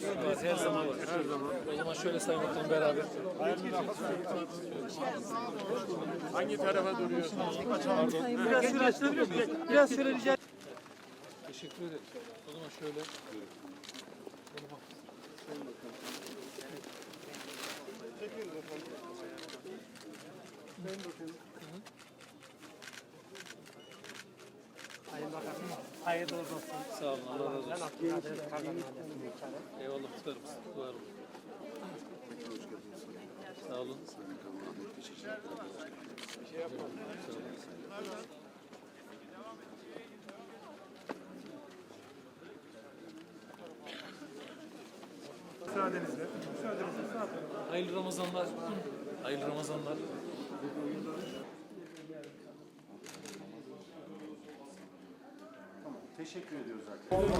Biz her zaman her zaman. O zaman şöyle sayın bakalım beraber. Hangi tarafa duruyorsunuz? Biraz süre açılabilir miyiz? Biraz süre rica Teşekkür ederim. O zaman şöyle. Şöyle bak. Hayırlı olsun. Sağ olun. Allah razı olsun. Eyvallah tutarım. Var olun. Sağ olun. Müsaadenizle. Müsaadenizle sağ tarafa. Hayırlı Ramazanlar. Hayırlı Ramazanlar. Teşekkür ediyoruz arkadaşlar.